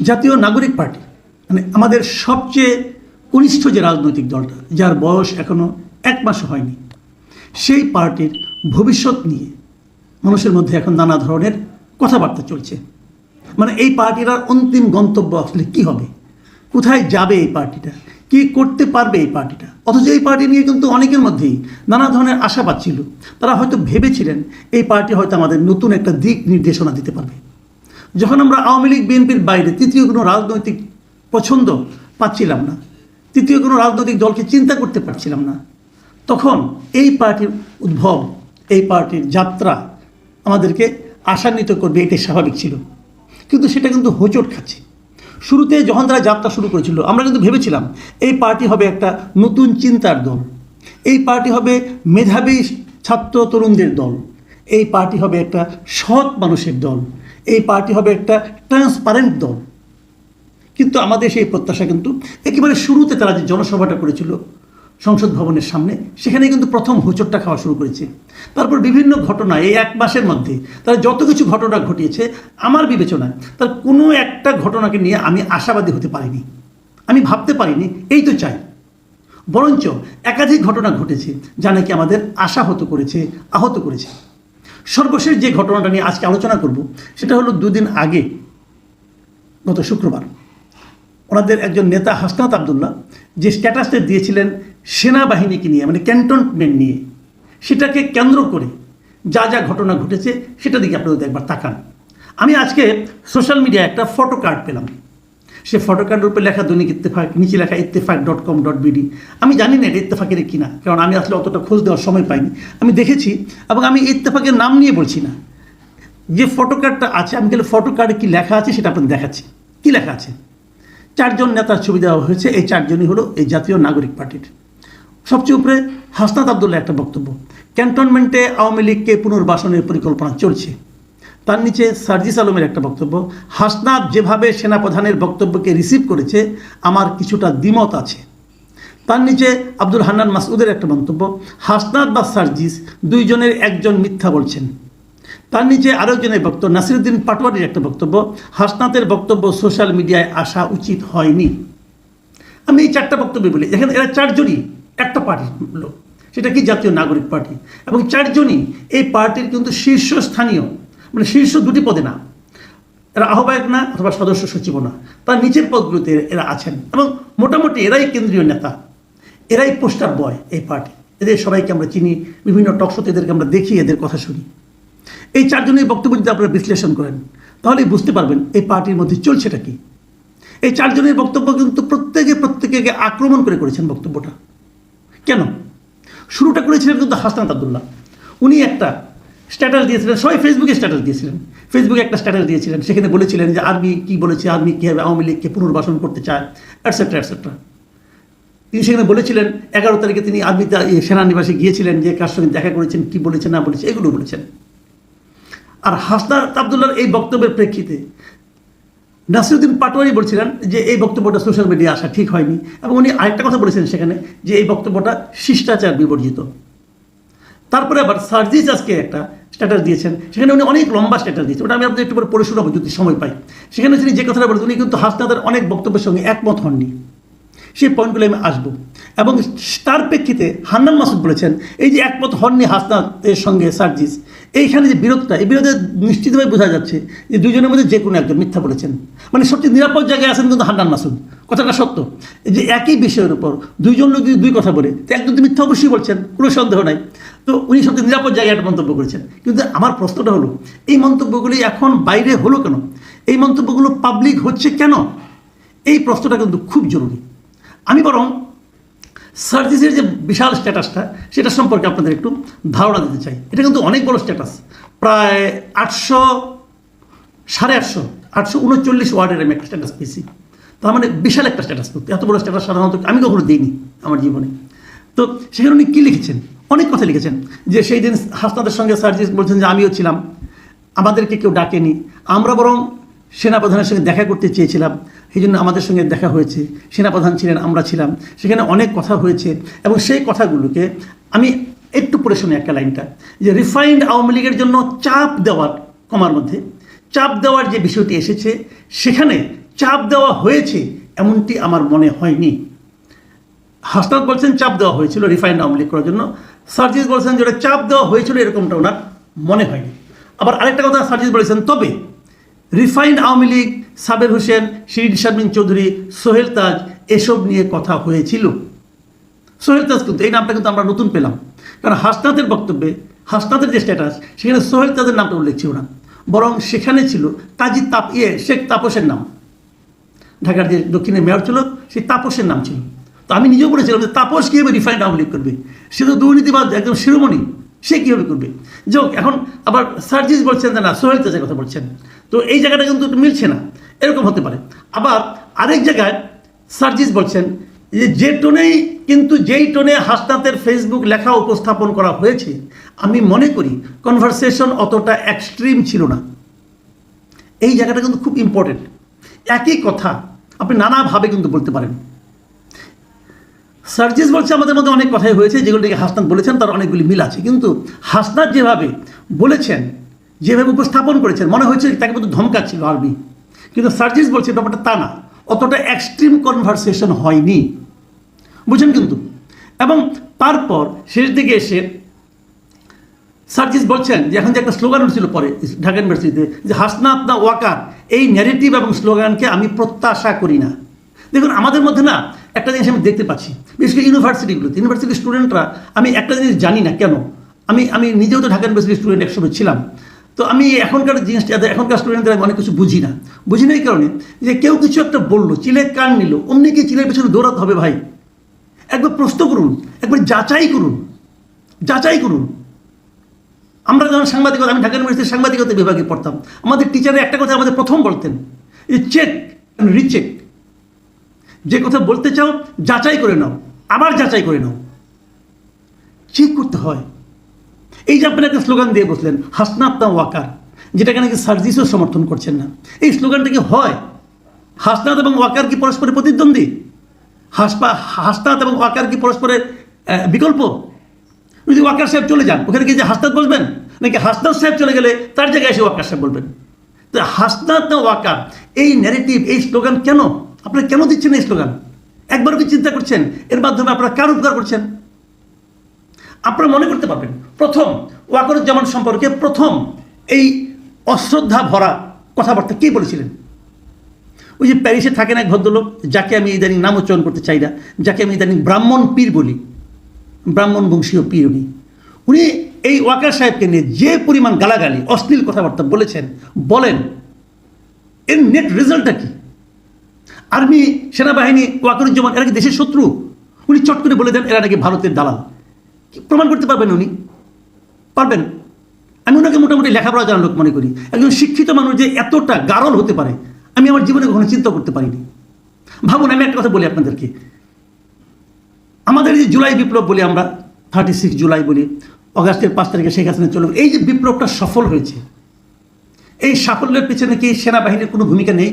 জাতীয় নাগরিক পার্টি মানে আমাদের সবচেয়ে কনিষ্ঠ যে রাজনৈতিক দলটা, যার বয়স এখনও এক মাস হয়নি, সেই পার্টির ভবিষ্যৎ নিয়ে মানুষের মধ্যে এখন নানা ধরনের কথাবার্তা চলছে। মানে এই পার্টির আর অন্তিম গন্তব্য আসলে কী হবে? কোথায় যাবে এই পার্টিটা? কি করতে পারবে এই পার্টিটা? অথচ এই পার্টি নিয়ে কিন্তু অনেকের মধ্যেই নানা ধরনের আশা পাচ্ছিল তারা হয়তো ভেবেছিলেন এই পার্টি হয়তো আমাদের নতুন একটা দিক নির্দেশনা দিতে পারবে। যখন আমরা আওয়ামী লীগ, বিএনপির বাইরে তৃতীয় কোনো রাজনৈতিক পছন্দ পাচ্ছিলাম না, তৃতীয় কোনো রাজনৈতিক দলকে চিন্তা করতে পারছিলাম না, তখন এই পার্টির উদ্ভব, এই পার্টির যাত্রা আমাদেরকে আশান্বিত করবে, এটাই স্বাভাবিক ছিল। কিন্তু সেটা কিন্তু হোঁচট খাচ্ছে। শুরুতে যখন তারা যাত্রা শুরু করেছিল, আমরা কিন্তু ভেবেছিলাম, এই পার্টি হবে একটা নতুন চিন্তার দল। এই পার্টি হবে মেধাবী ছাত্র তরুণদের দল। এই পার্টি হবে একটা সৎ মানুষের দল। এই পার্টি হবে একটা ট্রান্সপারেন্ট দল। কিন্তু আমাদের সেই প্রত্যাশা কিন্তু একেবারে শুরুতে তারা যে জনসভাটা করেছিল সংসদ ভবনের সামনে, সেখানে কিন্তু প্রথম হোঁচটটা খাওয়া শুরু করেছে। তারপর বিভিন্ন ঘটনা, এই এক মাসের মধ্যে তারা যত কিছু ঘটনা ঘটিয়েছে, আমার বিবেচনায় তার কোনো একটা ঘটনাকে নিয়ে আমি আশাবাদী হতে পারিনি। আমি ভাবতে পারিনি, এই তো চাই। বরঞ্চ একাধিক ঘটনা ঘটেছে, যা নাকি আমাদের আশাহত করেছে, আহত করেছে। সর্বশেষ যে ঘটনাটা নিয়ে আজকে আলোচনা করব, সেটা হলো দুদিন আগে, গত শুক্রবার, ওনাদের একজন নেতা হাসনাত আবদুল্লাহ যে স্ট্যাটাসটা দিয়েছিলেন সেনাবাহিনীকে নিয়ে মানে ক্যান্টনমেন্ট নিয়ে, সেটাকে কেন্দ্র করে যা যা ঘটনা ঘটেছে, সেটা দিকে আপনাদের একবার তাকান। আমি আজকে সোশ্যাল মিডিয়ায় একটা ফটো কার্ড পেলাম। সে ফটো কার্ডের উপরে লেখা দৈনিক ইত্তেফাক, নিচে লেখা Ittefaq dot com dot BD আমি জানি না এটা ইত্তেফাকের কিনা কারণ আমি আসলে অতটা খোঁজ দেওয়ার সময় পাইনি। আমি দেখেছি এবং আমি ইত্তেফাকের নাম নিয়ে বলছি না। যে ফটো কার্ডটা আছে, আমি গেলে ফটো কার্ডে কী লেখা আছে সেটা আপনাদের দেখাচ্ছি। কী লেখা আছে? চারজন নেতার ছবি দেওয়া হয়েছে, এই চারজনই হলো এই জাতীয় নাগরিক পার্টির। সবচেয়ে উপরে হাসনাত আবদুল্লাহ একটা বক্তব্য ক্যান্টনমেন্টে আওয়ামী লীগকে পুনর্বাসনের পরিকল্পনা চলছে। তার নিচে সার্জিস আলমের একটা বক্তব্য, হাসনাত যেভাবে সেনাপ্রধানের বক্তব্যকে রিসিভ করেছে, আমার কিছুটা দ্বিমত আছে। তার নিচে আব্দুল হান্নান মাসউদের একটা মন্তব্য হাসনাত বা সার্জিস দুইজনের একজন মিথ্যা বলছেন। তার নিচে আরেকজনের বক্তব্য, নাসিরুদ্দিন পাটোয়ারির একটা বক্তব্য, হাসনাতের বক্তব্য সোশ্যাল মিডিয়ায় আসা উচিত হয়নি। আমি এই চারটা বক্তব্য বলি। এখানে এরা চারজনই, একটা পার্টির লোক। সেটা কি জাতীয় নাগরিক পার্টি? এবং চারজনই এই পার্টির কিন্তু শীর্ষস্থানীয়। মানে শীর্ষ দুটি পদে না। এরা আহ্বায়ক না অথবা সদস্য সচিবও না। তার নিচের পদগুলোতে এরা আছেন এবং মোটামুটি এরাই কেন্দ্রীয় নেতা। এরাই পোস্টার বয় এই পার্টি। এদের সবাইকে আমরা চিনি, বিভিন্ন টকশোতে এদেরকে আমরা দেখি, এদের কথা শুনি। এই চারজনের বক্তব্য যদি আপনারা বিশ্লেষণ করেন, তাহলেই বুঝতে পারবেন এই পার্টির মধ্যে চলছেটা কি। এই চারজনের বক্তব্য কিন্তু প্রত্যেকে প্রত্যেকে আক্রমণ করে করেছেন বক্তব্যটা। কেন? শুরুটা করেছিলেন কিন্তু হাসনাত আবদুল্লাহ। উনি একটা স্ট্যাটাস দিয়েছিলেন সবাই ফেসবুকে স্ট্যাটাস দিয়েছিলেন। ফেসবুকে একটা স্ট্যাটাস দিয়েছিলেন সেখানে বলেছিলেন যে আর্মি কি বলেছে আর্মি কীভাবে আওয়ামী লীগকে পুনর্বাসন করতে চায় অ্যাটসেট্রা অ্যাটসেট্রা তিনি সেখানে বলেছিলেন এগারো তারিখে তিনি আর্মিতে ইয়ে, সেনানিবাসে গিয়েছিলেন যে কার সঙ্গে দেখা করেছেন কি বলেছেন না বলেছে এগুলো বলেছেন। আর হাসনাত আবদুল্লার এই বক্তব্যের প্রেক্ষিতে নাসিরুদ্দিন পাটোয়ারি বলছিলেন যে এই বক্তব্যটা সোশ্যাল মিডিয়া আসা ঠিক হয়নি এবং উনি আরেকটা কথা বলেছেন সেখানে যে এই বক্তব্যটা শিষ্টাচার বিবর্জিত। তারপরে আবার সার্জিস আজকে একটা স্ট্যাটাস দিয়েছেন। সেখানে উনি অনেক লম্বা স্ট্যাটাস দিয়েছেন। ওটা আমি আপনাদের একটু পরে পড়ে শোনাবো যদি সময় পাই। সেখানে তিনি যে কথাটা বলেছেন, উনি কিন্তু হাসনাদার অনেক বক্তব্যের সঙ্গে একমত হননি। সেই পয়েন্টগুলো আমি আসব। এবং তার প্রেক্ষিতে হান্নান মাসুদ বলেছেন, এই যে একমত হননি হাসনাতের সঙ্গে সার্জিস, এইখানে যে বিরোধটা, এই বিরোধে নিশ্চিতভাবে বোঝা যাচ্ছে যে দুজনের মধ্যে যে কোনো একজন মিথ্যা বলেছেন। মানে সবচেয়ে নিরাপদ জায়গায় আছেন কিন্তু হান্নান মাসুদ। কথাটা সত্য। যে একই বিষয়ের উপর দুইজন লোক যদি দুই কথা বলে, তো একজন তো মিথ্যা অবশ্যই বলছেন, কোনো সন্দেহ নাই। তো উনি সবচেয়ে নিরাপদ জায়গায় একটা মন্তব্য করেছেন। কিন্তু আমার প্রশ্নটা হলো, এই মন্তব্যগুলি এখন বাইরে হলো কেন? এই মন্তব্যগুলো পাবলিক হচ্ছে কেন? এই প্রশ্নটা কিন্তু খুব জরুরি। আমি বরং সার্জিসের যে বিশাল স্ট্যাটাসটা, সেটা সম্পর্কে আপনাদের একটু ধারণা দিতে চাই। এটা কিন্তু অনেক বড় স্ট্যাটাস। প্রায় আটশো, সাড়ে আটশো আটশো উনচল্লিশ ওয়ার্ডের আমি একটা স্ট্যাটাস পেয়েছি। তার মানে বিশাল একটা স্ট্যাটাস করতে। এত বড় স্ট্যাটাস সাধারণত আমি কখনো দিইনি আমার জীবনে। তো সেখানে উনি কী লিখেছেন? অনেক কথা লিখেছেন। যে সেই দিন হাসনাদের সঙ্গে সার্জিস বলছেন যে, আমিও ছিলাম। আমাদেরকে কেউ ডাকেনি। আমরা বরং সেনাপ্রধানের সঙ্গে দেখা করতে চেয়েছিলাম। সেই জন্য আমাদের সঙ্গে দেখা হয়েছে। সেনাপ্রধান ছিলেন, আমরা ছিলাম। সেখানে অনেক কথা হয়েছে এবং সেই কথাগুলোকে আমি একটু পড়ে শুনি একটা লাইনটা, যে রিফাইন্ড আওয়ামী লীগের জন্য চাপ দেওয়ার কমার মধ্যে, চাপ দেওয়ার যে বিষয়টি এসেছে, সেখানে চাপ দেওয়া হয়েছে এমনটি আমার মনে হয়নি। হাসনাত বলছেন চাপ দেওয়া হয়েছিল রিফাইন্ড আওয়ামী লীগ করার জন্য। সার্জিস বলছেন যেটা চাপ দেওয়া হয়েছিল এরকমটা ওনার মনে হয়নি। আবার আরেকটা কথা সার্জিস বলেছেন, তবে রিফাইন্ড আওয়ামী লীগ সাবের হোসেন, শিরিন শারমিন চৌধুরী, সোহেল তাজ, এসব নিয়ে কথা হয়েছিল। সোহেল তাজ কিন্তু, এই নামটা কিন্তু আমরা নতুন পেলাম। কারণ হাসনাতের বক্তব্যে, হাসনাতের যে স্ট্যাটাস সেখানে সোহেল তাজের নামটা উল্লেখ ছিল না। বরং সেখানে ছিল কাজী তাপ ইয়ে শেখ তাপসের নাম। ঢাকার যে দক্ষিণে মেয়র ছিল, সেই তাপসের নাম ছিল। তো আমি নিজেও বলেছিলাম যে তাপস কীভাবে রিফাইন্ড আওয়ামী করবে? সে তো দুর্নীতিবাদ একদম শিরোমণি। সে কীভাবে করবে? যোগ এখন আবার সার্জিস বলছেন না, সোহেল তাজের কথা বলছেন। তো এই জায়গাটা কিন্তু একটু মিলছে না। এরকম হতে পারে। আবার আরেক জায়গায় সার্জিস বলছেন যে যে টোনেই কিন্তু যেই টোনে হাসনাতের ফেসবুক লেখা উপস্থাপন করা হয়েছে, আমি মনে করি কনভারসেশন অতটা এক্সট্রিম ছিল না। এই জায়গাটা কিন্তু খুব ইম্পর্টেন্ট একই কথা আপনি নানাভাবে কিন্তু বলতে পারেন। সার্জিস বলছে, আমাদের মধ্যে অনেক কথাই হয়েছে, যেগুলিকে হাসনাত বলেছেন, তার অনেকগুলি মিল আছে। কিন্তু হাসনাত যেভাবে বলেছেন, যেভাবে উপস্থাপন করেছেন, মনে হয়েছে তাকে মতো ধমকাচ্ছিল আরবি। কিন্তু সার্জিস বলছে, ব্যাপারটা তা না, অতটা এক্সট্রিম কনভারসেশন হয়নি। বুঝছেন কিন্তু? এবং তারপর শেষ দিকে এসে সার্জিস বলছেন যে, এখন যে একটা স্লোগান উঠছিল পরে, ঢাকা ইউনিভার্সিটিতে, যে হাসনাত না ওয়াকার, এই ন্যারেটিভ এবং স্লোগানকে আমি প্রত্যাশা করি না। দেখুন, আমাদের মধ্যে না একটা জিনিস আমি দেখতে পাচ্ছি। বিশেষ করে ইউনিভার্সিটিগুলোতে। ইউনিভার্সিটির স্টুডেন্টরা, আমি একটা জিনিস জানি না কেন। আমি আমি নিজেও তো ঢাকা ইউনিভার্সিটির স্টুডেন্ট একসময় ছিলাম। তো আমি এখনকার জিনিসটা এখনকার স্টুডেন্টদের আমি অনেক কিছু বুঝি না। বুঝি না এই কারণে যে কেউ কিছু একটা বলল, চিলে কান নিল, অমনি কি চিলের পেছনে দৌড়াতে হবে ভাই। একবার প্রশ্ন করুন, একবার যাচাই করুন যাচাই করুন। আমরা যখন সাংবাদিকতা, আমি ঢাকা ইউনিভার্সিটির সাংবাদিকতা বিভাগে পড়তাম, আমাদের টিচারে একটা কথা আমাদের প্রথম বলতেন চেক রিচেক যে কথা বলতে চাও, যাচাই করে নাও, আবার যাচাই করে নাও। চেক করতে হয়। এই যে আপনি একটা স্লোগান দিয়ে বসলেন, হাসনাত না ওয়াকার, যেটাকে নাকি সার্জিসও সমর্থন করছেন না। এই স্লোগানটা কি হয়? হাসনাত এবং ওয়াকার কি পরস্পরের প্রতিদ্বন্দ্বী? হাসপা, হাসনাত এবং ওয়াকার কি পরস্পরের বিকল্প? যদি ওয়াকার সাহেব চলে যান, ওখানে কি যে হাসনাত বসবেন? নাকি হাসনাত সাহেব চলে গেলে তার জায়গায় এসে ওয়াকার সাহেব বলবেন? তো হাসনাত না ওয়াকার, এই ন্যারেটিভ এই স্লোগান কেন? আপনারা কেন দিচ্ছেন এই স্লোগান? একবারও কি চিন্তা করছেন? এর মাধ্যমে আপনারা কার উপকার করছেন? আপনারা মনে করতে পারবেন, প্রথম ওয়াকরুজ্জামান সম্পর্কে প্রথম এই অশ্রদ্ধা ভরা কথাবার্তা কে বলেছিলেন? ওই যে প্যারিসে থাকেন এক ভদ্রলোক, যাকে আমি ইদানিং নাম উচ্চারণ করতে চাই না, যাকে আমি ইদানিং ব্রাহ্মণ পীর বলি, ব্রাহ্মণ বংশীয় পীর উনি। উনি এই ওয়াকার সাহেবকে নিয়ে যে পরিমাণ গালাগালি, অশ্লীল কথাবার্তা বলেছেন, বলেন, এর নেট রেজাল্টটা কি? আর্মি, সেনাবাহিনী, ওয়াকরুজ্জামান, এরা কি দেশের শত্রু? উনি চট করে বলে দেন, এরা নাকি ভারতের দালাল। প্রমাণ করতে পারবেন উনি? পারবেন। আমি ওনাকে মোটামুটি লেখাপড়া জানার লোক মনে করি। একজন শিক্ষিত মানুষ যে এতটা গারল হতে পারে, আমি আমার জীবনে কখনো চিন্তা করতে পারিনি। ভাবুন, আমি একটা কথা বলি আপনাদেরকে। আমাদের যে জুলাই বিপ্লব বলি আমরা থার্টি সিক্স জুলাই বলি, অগাস্টের পাঁচ তারিখে শেখ হাসিনা চলে এই যে বিপ্লবটা সফল হয়েছে, এই সাফল্যের পেছনে কি সেনাবাহিনীর কোনো ভূমিকা নেই?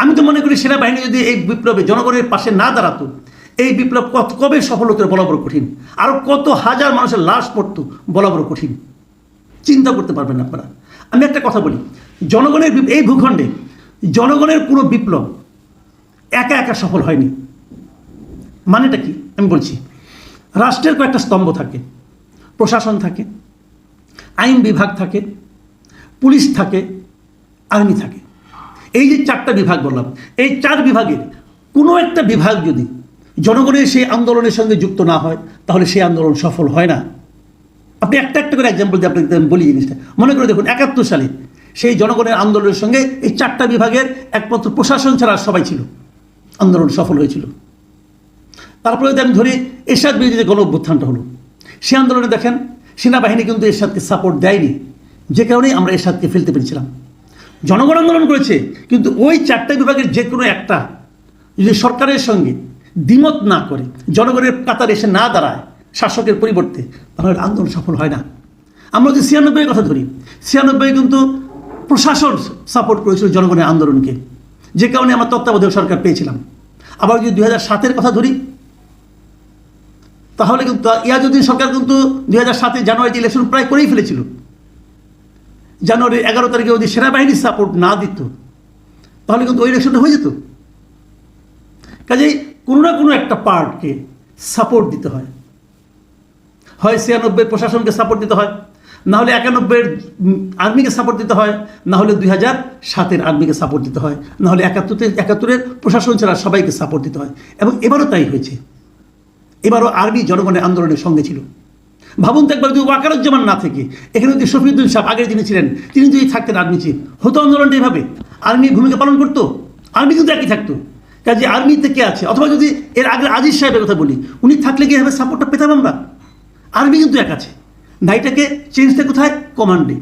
আমি তো মনে করি সেনাবাহিনী যদি এই বিপ্লবে জনগণের পাশে না দাঁড়াতো, এই বিপ্লব কত, কবে সফল হতো বলা বড় কঠিন? আরও কত হাজার মানুষের লাশ পড়তো বলা বড় কঠিন? চিন্তা করতে পারবেন আপনারা। আমি একটা কথা বলি, জনগণের এই ভূখণ্ডে জনগণের কোনো বিপ্লব একা একা সফল হয়নি। মানেটা কি? আমি বলছি, রাষ্ট্রের কয়েকটা স্তম্ভ থাকে, প্রশাসন থাকে, আইন বিভাগ থাকে, পুলিশ থাকে, আর্মি থাকে। এই যে চারটা বিভাগ বললাম, এই চার বিভাগের কোনো একটা বিভাগ যদি জনগণের সেই আন্দোলনের সঙ্গে যুক্ত না হয়, তাহলে সেই আন্দোলন সফল হয় না। আপনি একটা একটা করে এক্সাম্পল দিয়ে আপনাকে আমি বলি জিনিসটা। মনে করে দেখুন, একাত্তর সালে সেই জনগণের আন্দোলনের সঙ্গে এই চারটা বিভাগের একমাত্র প্রশাসন ছাড়া সবাই ছিল। আন্দোলন সফল হয়েছিল। তারপরে যদি আমি ধরি, এরশাদ বিরোধী যে গণ অভ্যুত্থানটা হলো। সে আন্দোলনে দেখেন, সেনাবাহিনী কিন্তু এরশাদকে সাপোর্ট দেয়নি। যে কারণেই আমরা এরশাদকে ফেলতে পেরেছিলাম। জনগণ আন্দোলন করেছে, কিন্তু ওই চারটা বিভাগের যে কোনো একটা, যদি সরকারের সঙ্গে দ্বিমত না করে, জনগণের কাতারে এসে না দাঁড়ায় শাসকের পরিবর্তে, তাহলে আন্দোলন সফল হয় না। আমরা যদি ছিয়ানব্বইয়ের কথা ধরি, ছিয়ানব্বই কিন্তু প্রশাসন সাপোর্ট করেছিল জনগণের আন্দোলনকে, যে কারণে আমরা তত্ত্বাবধায়ক সরকার পেয়েছিলাম। আবার যদি দুই হাজার সাতের কথা ধরি, তাহলে কিন্তু ইয়াজুদ্দিন সরকার কিন্তু দুই হাজার সাতের জানুয়ারিতে ইলেকশন প্রায় করেই ফেলেছিল। জানুয়ারির এগারো তারিখে যদি সেনাবাহিনীর সাপোর্ট না দিত, তাহলে কিন্তু ওই ইলেকশনটা হয়ে যেত। কাজেই কোনো না কোনো একটা পার্টকে সাপোর্ট দিতে হয়। হয় প্রশাসনকে সাপোর্ট দিতে হয়, না হলে একানব্বইয়ের আর্মিকে সাপোর্ট দিতে হয়, না হলে দুই হাজার সাতের আর্মিকে সাপোর্ট দিতে হয়, না হলে একাত্তরের একাত্তরের প্রশাসন ছাড়া সবাইকে সাপোর্ট দিতে হয়। এবং এবারও তাই হয়েছে। এবারও আর্মি জনগণের আন্দোলনের সঙ্গে ছিল। ভাবুন তো একবার যদি ওয়াকারুজ্জামান না থেকে। এখানে যদি শফিউদ্দিন সাহেব, আগের যিনি ছিলেন, তিনি যদি থাকতেন আর্মি চিফ হতো আন্দোলনটা এভাবে। আর্মি ভূমিকা পালন করতো? আর্মি কিন্তু একই থাকতো। কাজে আর্মিতে কে আছে? অথবা যদি এর আগে আজিজ সাহেবের কথা বলি, উনি থাকলে কি এভাবে সাপোর্টটা পেতাম আমরা? আর্মি কিন্তু এক আছে। নাইটাকে চেঞ্জটা কোথায়? কমান্ডে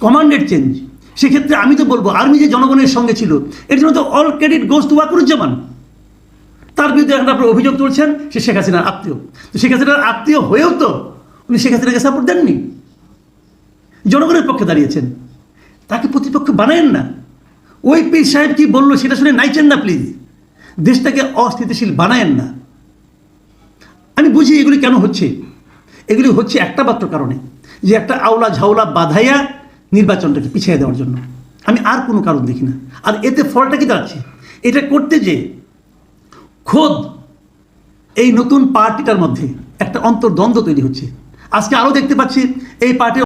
কমান্ডের চেঞ্জ সেক্ষেত্রে আমি তো বলব, আর্মি যে জনগণের সঙ্গে ছিল, এর জন্য তো all credit goes to Wakeruzzaman. তার বিরুদ্ধে এখন আপনার অভিযোগ তুলছেন সে শেখ হাসিনার আত্মীয়। তো শেখ হাসিনার আত্মীয় হয়েও তো উনি শেখ হাসিনাকে সাপোর্ট দেননি। জনগণের পক্ষে দাঁড়িয়েছেন। তাকে প্রতিপক্ষ বানায়েন না। ওই পীর সাহেব কি বলল সেটা শুনে নাইচেন না প্লিজ দেশটাকে অস্থিতিশীল বানায়েন না। আমি বুঝি এগুলি কেন হচ্ছে? এগুলি হচ্ছে একটা মাত্র কারণে, যে একটা আওলা ঝাউলা বাধাইয়া নির্বাচনটাকে পিছিয়ে দেওয়ার জন্য। আমি আর কোনো কারণ দেখি না। আর এতে ফলটা কি দাঁড়াচ্ছে? এটা করতে যে খোদ এই নতুন পার্টিটার মধ্যে একটা অন্তর্দ্বন্দ্ব তৈরি হচ্ছে। আজকে আরও দেখতে পাচ্ছি এই পার্টির